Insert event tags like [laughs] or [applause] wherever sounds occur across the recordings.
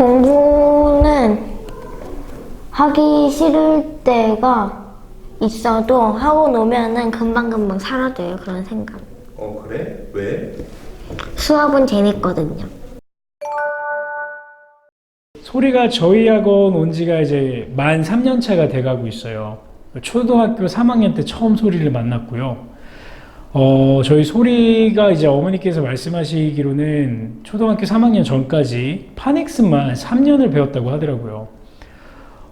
공부는 하기 싫을 때가 있어도 하고 노면은 금방금방 사라져요, 그런 생각. 어 그래? 왜? 수업은 재밌거든요. 소리가 저희 학원 온 지가 이제 만 3년 차가 돼가고 있어요. 초등학교 3학년 때 처음 소리를 만났고요. 어, 저희 소리가 이제 어머니께서 말씀하시기로는 초등학교 3학년 전까지 파넥스만 3년을 배웠다고 하더라고요.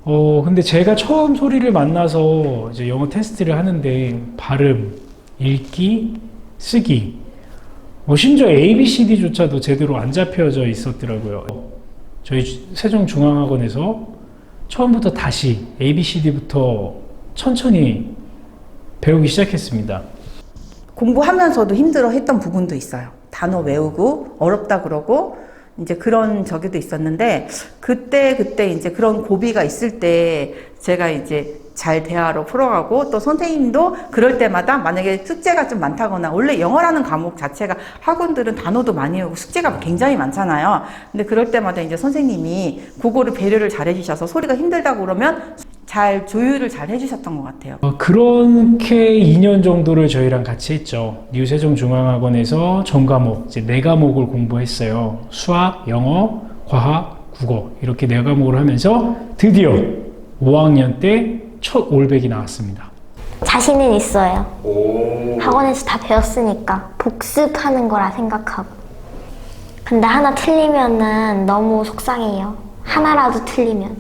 어, 근데 제가 처음 소리를 만나서 이제 영어 테스트를 하는데 발음, 읽기, 쓰기, 뭐 심지어 ABCD조차도 제대로 안 잡혀져 있었더라고요. 저희 세종중앙학원에서 처음부터 다시 ABCD부터 천천히 배우기 시작했습니다. 공부하면서도 힘들어 했던 부분도 있어요. 단어 외우고 어렵다 그러고 이제 그런 저기도 있었는데 그때 그때 이제 그런 고비가 있을 때 제가 이제 잘 대화로 풀어가고 또 선생님도 그럴 때마다 만약에 숙제가 좀 많다거나 원래 영어라는 과목 자체가 학원들은 단어도 많이 외우고 숙제가 굉장히 많잖아요. 근데 그럴 때마다 이제 선생님이 그거를 배려를 잘 해주셔서 소리가 힘들다고 그러면 잘 조율을 잘 해주셨던 것 같아요. 어, 그렇게 2년 정도를 저희랑 같이 했죠. 뉴세종중앙학원에서 전 과목, 이제 네 과목을 공부했어요. 수학, 영어, 과학, 국어 이렇게 네 과목을 하면서 드디어 5학년 때 첫 올백이 나왔습니다. 자신은 있어요. 오. 학원에서 다 배웠으니까 복습하는 거라 생각하고. 근데 하나 틀리면은 너무 속상해요. 하나라도 틀리면.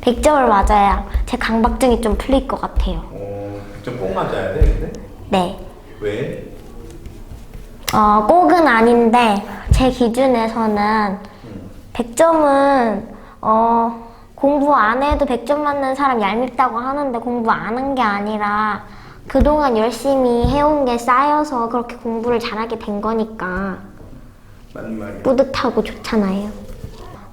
100점을 맞아야 제 강박증이 좀 풀릴 것 같아요. 어, 좀꼭 맞아야 돼 근데? 네. 왜? 어, 꼭은 아닌데, 제 기준에서는 100점은, 어, 공부 안 해도 100점 맞는 사람 얄밉다고 하는데 공부 안 한 게 아니라 그동안 열심히 해온 게 쌓여서 그렇게 공부를 잘하게 된 거니까 맞는 말이야. 뿌듯하고 좋잖아요.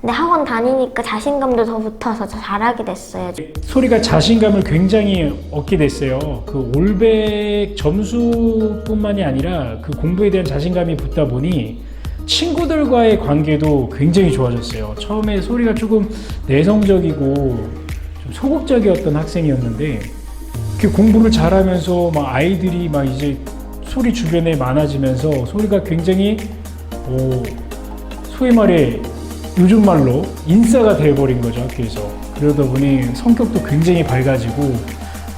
근데 학원 다니니까 자신감도 더 붙어서 더 잘하게 됐어요. 소리가 자신감을 굉장히 얻게 됐어요. 그 올백 점수뿐만이 아니라 그 공부에 대한 자신감이 붙다 보니 친구들과의 관계도 굉장히 좋아졌어요. 처음에 소리가 조금 내성적이고 좀 소극적이었던 학생이었는데 그 공부를 잘하면서 막 아이들이 막 이제 소리 주변에 많아지면서 소리가 굉장히 어, 소위 말해 요즘 말로 인싸가 되어버린 거죠 학교에서 그러다 보니 성격도 굉장히 밝아지고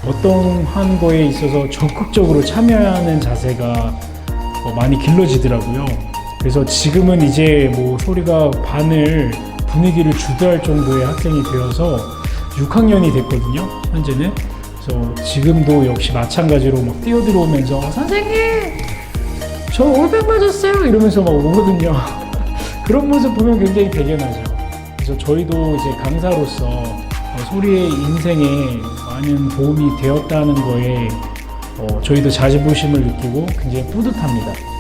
어떤 한 거에 있어서 적극적으로 참여하는 자세가 어, 많이 길러지더라고요 그래서 지금은 이제 뭐 소리가 반을 분위기를 주도할 정도의 학생이 되어서 6학년이 됐거든요 현재는 그래서 지금도 역시 마찬가지로 막 뛰어들어오면서 선생님 저 올백 맞았어요 이러면서 막 오거든요 [laughs] 그런 모습 보면 굉장히 대견하죠. 그래서 저희도 이제 강사로서 어, 소리의 인생에 많은 도움이 되었다는 거에 어, 저희도 자부심을 느끼고 굉장히 뿌듯합니다.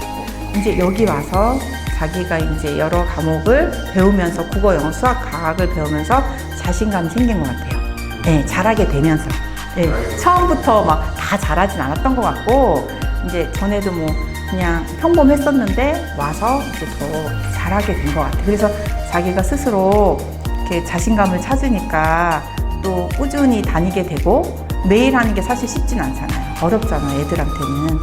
이제 여기 와서 자기가 이제 여러 과목을 배우면서 국어, 영어, 수학, 과학을 배우면서 자신감이 생긴 것 같아요. 네, 잘하게 되면서. 네, 처음부터 막 다 잘하진 않았던 것 같고, 이제 전에도 뭐 그냥 평범했었는데 와서 이제 더 잘하게 된 것 같아요. 그래서 자기가 스스로 이렇게 자신감을 찾으니까 또 꾸준히 다니게 되고 매일 하는 게 사실 쉽진 않잖아요. 어렵잖아요, 애들한테는.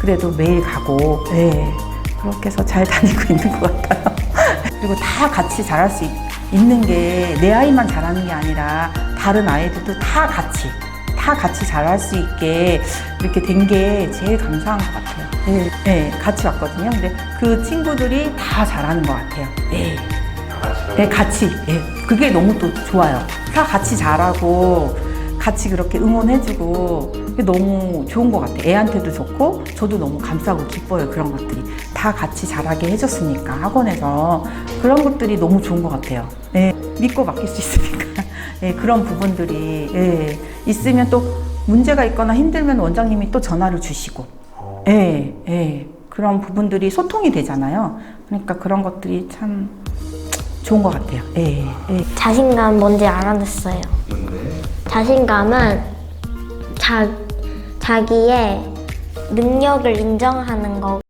그래도 매일 가고, 네. 그렇게 해서 잘 다니고 있는 것 같아요. 그리고 다 같이 잘할 수 있, 있는 게 내 아이만 잘하는 게 아니라 다른 아이들도 다 같이, 다 같이 잘할 수 있게 이렇게 된 게 제일 감사한 것 같아요. 네, 네, 같이 왔거든요. 근데 그 친구들이 다 잘하는 것 같아요. 네. 네, 같이. 예. 그게 너무 또 좋아요. 다 같이 잘하고, 같이 그렇게 응원해주고, 너무 좋은 것 같아요. 애한테도 좋고, 저도 너무 감사하고 기뻐요. 그런 것들이. 다 같이 잘하게 해줬으니까, 학원에서. 그런 것들이 너무 좋은 것 같아요. 예. 믿고 맡길 수 있으니까. [laughs] 예, 그런 부분들이, 예. 있으면 또 문제가 있거나 힘들면 원장님이 또 전화를 주시고, 예, 예. 그런 부분들이 소통이 되잖아요. 그러니까 그런 것들이 참 좋은 것 같아요. 예, 예. 자신감 뭔지 알아냈어요. 뭔데? 자신감은 자, 자기의 능력을 인정하는 거.